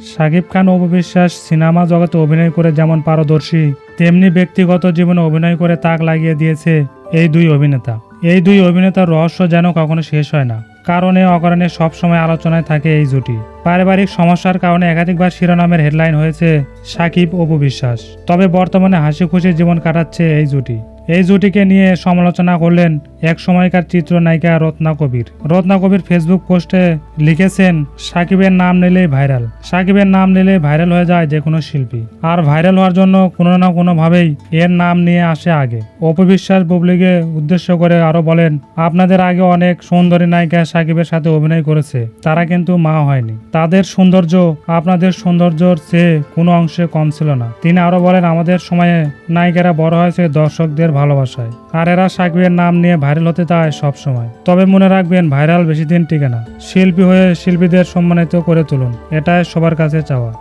শাকিব খান অপবিশ্বাস cinema জগতে অভিনয় করে যেমন পারদর্শী, তেমনি ব্যক্তিগত জীবনে অভিনয় করে তাক লাগিয়ে দিয়েছে এই দুই অভিনেতা। এই দুই অভিনেতার রহস্য যেন কখনো শেষ হয় না। কারণে অকারণে সবসময় আলোচনায় থাকে এই জুটি। পারিবারিক সমস্যার কারণে একাধিকবার শিরোনামের হেডলাইন হয়েছে সাকিব অপু তবে বর্তমানে হাসি খুশি জীবন কাটাচ্ছে এই জুটি। এই জুটিকে নিয়ে সমালোচনা করলেন এক সময়কার চিত্রনায়িকা রত্না কবির। রত্না কবির ফেসবুক পোস্টে লিখেছেন, সাকিবের নাম নিলেই ভাইরাল। সাকিবের নাম নিলেই ভাইরাল হয়ে যায় যে কোনো শিল্পী। আর ভাইরাল হওয়ার জন্য কোনো না কোনোভাবেই এর নাম নিয়ে আসে আগে। অপবিশ্বাস বুবলিকে উদ্দেশ্য করে আরও বলেন, আপনাদের আগে অনেক সুন্দরী নায়িকা সাকিবের সাথে অভিনয় করেছে। তারা কিন্তু মা হয়নি। তাদের সৌন্দর্য, আপনাদের সৌন্দর্যর চেয়ে কোনো অংশে কম ছিল না। তিনি আরও বলেন, আমাদের সময়ে নায়িকারা বড় হয়েছে দর্শকদের ভালোবাসায়। আর এরা সাকিবের নাম নিয়ে ভাইরাল হতে চায় সবসময়। তবে মনে রাখবেন ভাইরাল বেশি দিন টিকে না। শিল্পী হয়ে শিল্পীদের সম্মানিত করে তুলুন। এটাই সবার কাছে চাওয়া।